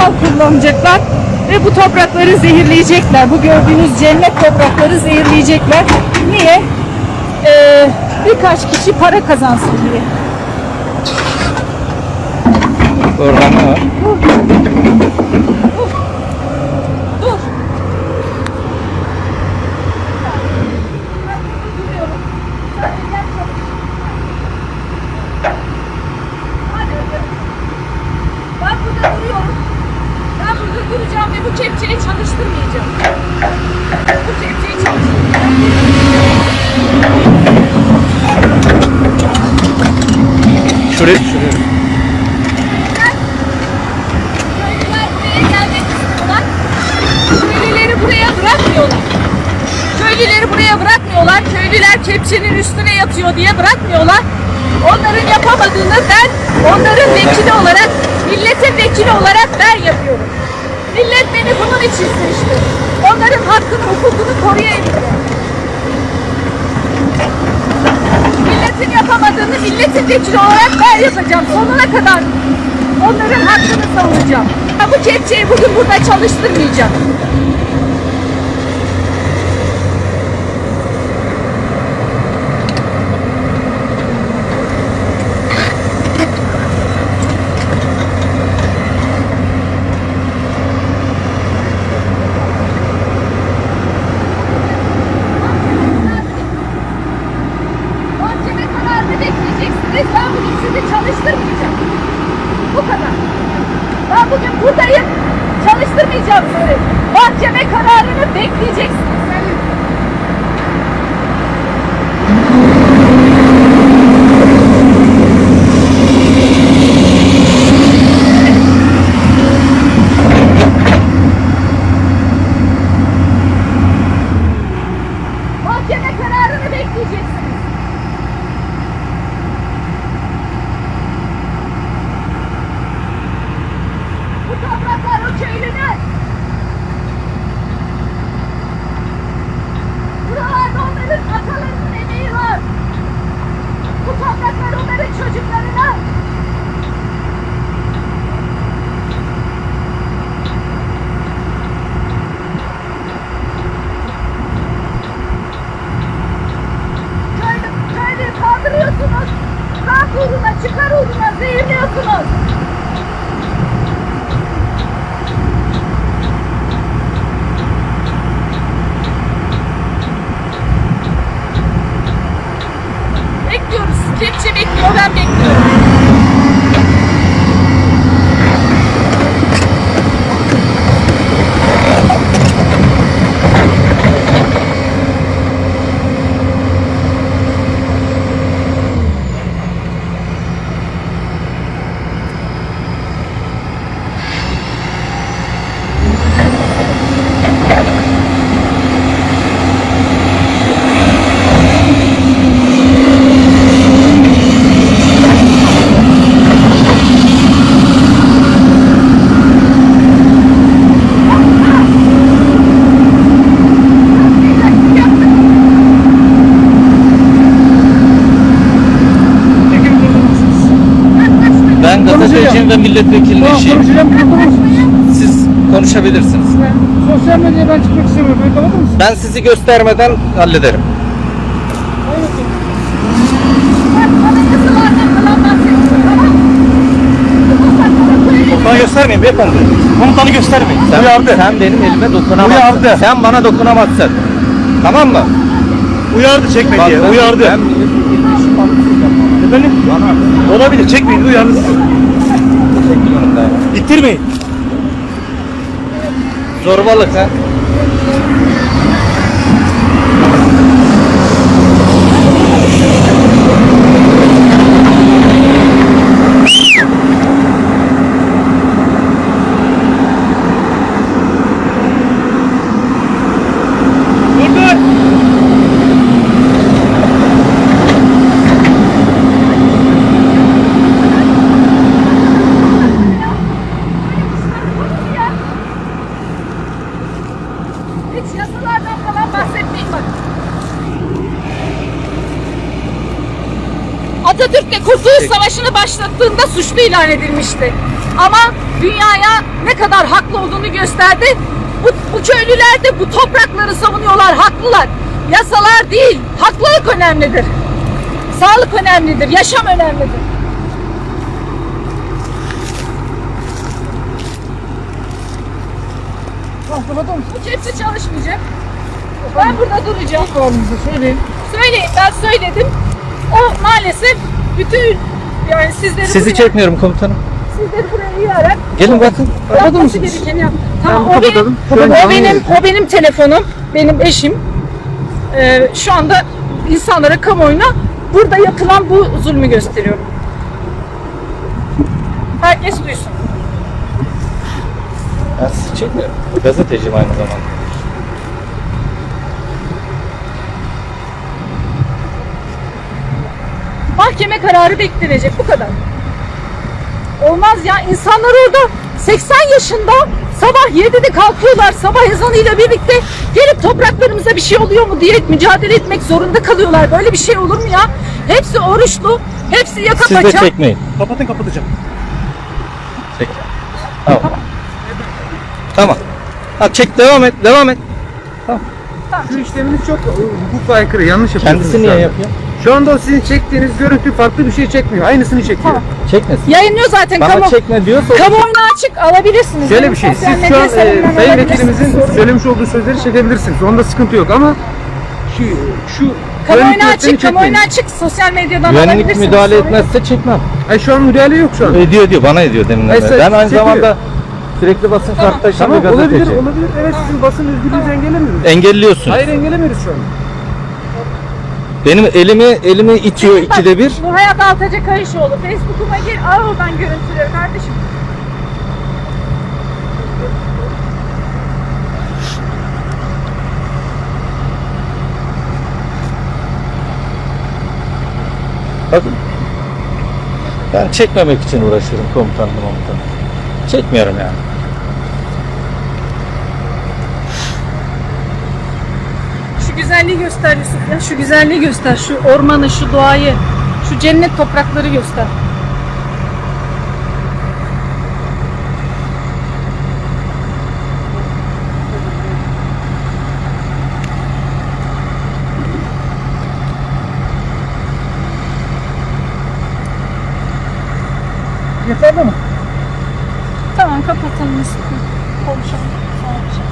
kimyasal kullanacaklar ve bu toprakları zehirleyecekler. Bu gördüğünüz cennet toprakları zehirleyecekler. Niye? Ee, birkaç kişi para kazansın diye. Orada ne var? Dur. Ben burada duruyorum. Ben burada duracağım ve bu kepçeyi çalıştırmayacağım. Bu kepçeyi çalıştırmayacağım. Şuraya şuraya. Köylüleri buraya bırakmıyorlar. Köylüler kepçenin üstüne yatıyor diye bırakmıyorlar. Onların yapamadığını ben onların vekili olarak, milletin vekili olarak ben yapıyorum. Millet beni bunun için seçti. Onların hakkını, hukukunu koruyabilirim. Milletin yapamadığını milletin vekili olarak ben yapacağım. Sonuna kadar onların hakkını savunacağım. Bu kepçeyi bugün burada çalıştırmayacağım. Mahkeme kararını bekleyeceksiniz. Ben bugün sizi çalıştırmayacağım. Bu kadar. Ben bugün buradayım. Çalıştırmayacağım sizi. Mahkeme kararını bekleyeceksiniz. Mahkeme kararını bekleyeceksiniz. Bu topraklar o köylünün. Buralarda onların atalarının emeği var. Bu topraklar onların çocuklarına. Köylü, köylüyü kaldırıyorsunuz. Uğruna, çıkar uğruna zehirliyorsunuz. Bekliyoruz. Kepçe bekliyor, ben bekliyorum. Ve milletvekilinin Tamam konuşacağım? Siz konuşabilirsiniz. Sosyal medyaya ben çıkmak istemiyorum. Beni kapatır mısın? Ben sizi göstermeden hallederim. Bana göstermeyin beyefendi. Komutanı göstermeyin. Sen, Uyardı. sen benim elime dokunamazsın. Uyardı. Sen bana dokunamazsın. Tamam mı? Uyardı çekme Bak, diye. ben- Uyardı. Ben Efendim? Bana Olabilir. Çekmeyin. Uyardı. İttirmeyin. Zorbalık ha. Atatürk de Kurtuluş Savaşı'nı başlattığında suçlu ilan edilmişti. Ama dünyaya ne kadar haklı olduğunu gösterdi. Bu, bu köylüler de bu toprakları savunuyorlar, haklılar. Yasalar değil, haklılık önemlidir. Sağlık önemlidir, yaşam önemlidir. Bu kepçe çalışmayacak. Ben burada duracağım. Söyleyin. Söyleyin ben söyledim. O maalesef bütün yani sizleri Sizi buraya, çekmiyorum komutanım. sizleri buraya yığarak Gelin bakın. yapması gerekeni yaptı. Tamam, o benim, kapatalım. o Şöyle benim, o benim telefonum, benim eşim. Ee, şu anda insanlara, kamuoyuna burada yapılan bu zulmü gösteriyorum. Herkes duysun. Ben sizi çekmiyorum. Gazeteciyim aynı zamanda. Mahkeme kararı beklenecek bu kadar. Olmaz ya insanlar orada 80 yaşında sabah 7'de kalkıyorlar sabah ezanıyla birlikte gelip topraklarımıza bir şey oluyor mu diye mücadele etmek zorunda kalıyorlar. Böyle bir şey olur mu ya? Hepsi oruçlu, hepsi yaka Siz de paça. çekmeyin. Kapatın kapatacağım. Çek. Tamam. Tamam. Ha, çek devam et. Devam et. Şu işleminiz çok hukuka aykırı, yanlış yapıyorsunuz. Kendisi şu niye anda. yapıyor? Şu anda o sizin çektiğiniz görüntü farklı bir şey çekmiyor. Aynısını çekiyor. Tamam. Çekmesin. Yayınlıyor zaten Bana kamu, çekme diyorsa kamuoyuna açık alabilirsiniz. Şöyle bir şey, sosyal siz şu an e, sayın vekilimizin söylemiş olduğu sözleri çekebilirsiniz. Onda sıkıntı yok ama şu şu Kamuoyuna açık, kamuoyuna açık sosyal medyadan güvenlik alabilirsiniz. müdahale etmezse çekmem. Ay şu an müdahale yok şu an. Ediyor diyor. Bana ediyor deminden beri. Ben aynı çekiyor. zamanda sürekli basın Tamam. kartı taşıyan Tamam bir olabilir, gazeteci. olabilir. Evet sizin basın özgürlüğünüzü engellemiyoruz. Engelliyorsun. Hayır engellemiyoruz şu an. Benim elimi elimi itiyor Bak, ikide bir. Nurhayat Altaca Kayışoğlu. Facebook'uma gir, al oradan görüntüleri kardeşim. Bakın. Ben çekmemek için uğraşıyorum komutanım komutanım. Çekmiyorum yani. Şu güzelliği göster Yusuf ya. Şu güzelliği göster. Şu ormanı, şu doğayı, şu cennet toprakları göster. Yeterli mi? Tamam kapatalım Yusuf. Konuşalım.